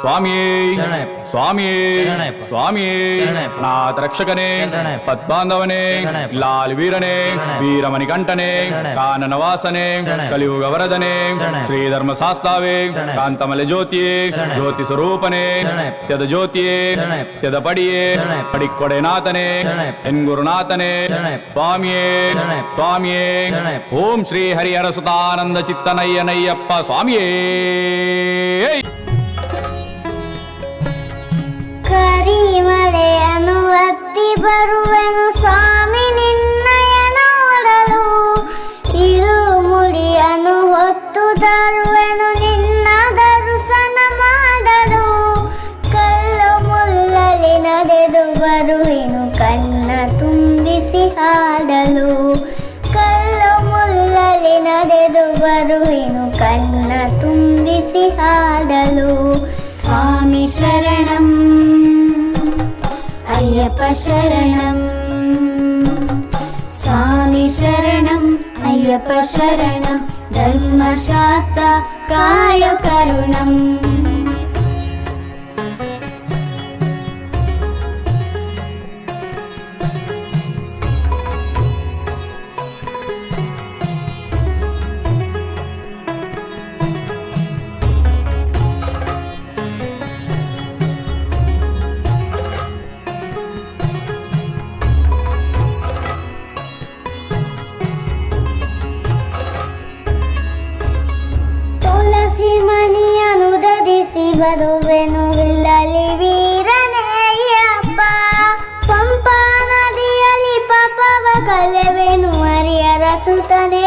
ಸ್ವಾಮಿಯೇ. ಸ್ವಾಮಿಯೇ. ಸ್ವಾಮಿಯೇ. ನಾಥ ರಕ್ಷಕನೇ ಶರಣಯ್ಯಪ್ಪ. ಲಾಲ್ ವೀರನೇ ವೀರಮಣಿ ವೀರಮಣಿಕಂಠನೇ ಶರಣಯ್ಯಪ್ಪ. ಕಾನನ ವಾಸನೆ ಶರಣಯ್ಯಪ್ಪ. ಕಲಿಯುಗ ವರದನೆ. ಶ್ರೀಧರ್ಮ ಶಾಸ್ತಾವೇ. ಕಾಂತಮಲೆ ಜ್ಯೋತಿಯೇ. ಜ್ಯೋತಿ ಸ್ವರೂಪನೇ. ತ್ಯದ ಜ್ಯೋತಿಯೇ. ತ್ಯದ ಪಡಿಯೇ. ಪಡಿಕೊಡೆನಾಥನೇ. ಎನ್ಗುರುನಾಥನೇ ಸ್ವಾಮಿಯೇ ಸ್ವಾಮಿಯೇ ಓಂ ಶ್ರೀ ಹರಿಹರ ಸುತಾನಂದ ಚಿತ್ತನಯ್ಯನಯ್ಯಪ್ಪ ಸ್ವಾಮಿಯೇ ಬರುವೆನು ಸ್ವಾಮಿ ನಿನ್ನಯ ನೋಡಲು. ಇದು ಮುಡಿಯನ್ನು ಹೊತ್ತು ತರುವೆನು ನಿನ್ನ ದರ್ಶನ ಮಾಡಲು. ಕಲ್ಲು ಮುಲ್ಲಲಿ ನಡೆದು ಬರುವೆನು, ಕಣ್ಣ ತುಂಬಿಸಿ ಹಾಡಲು. ಕಲ್ಲು ಮುಲ್ಲಲಿ ನಡೆದು ಬರುವೆನು, ಕಣ್ಣ ತುಂಬಿಸಿ ಹಾಡಲು. ಸ್ವಾಮಿ അയ്യപ്പ ശരണം സ്വാമി ശരണം അയ്യപ്പ ശരണം ധർമ്മശാസ്ത്ര കായ കരുണം వరువెను విల్లలి వీరనేయ పంపా నదియలి పపవ ಕಲೆವೆನು ಅರಿಯರ ಸುತನೇ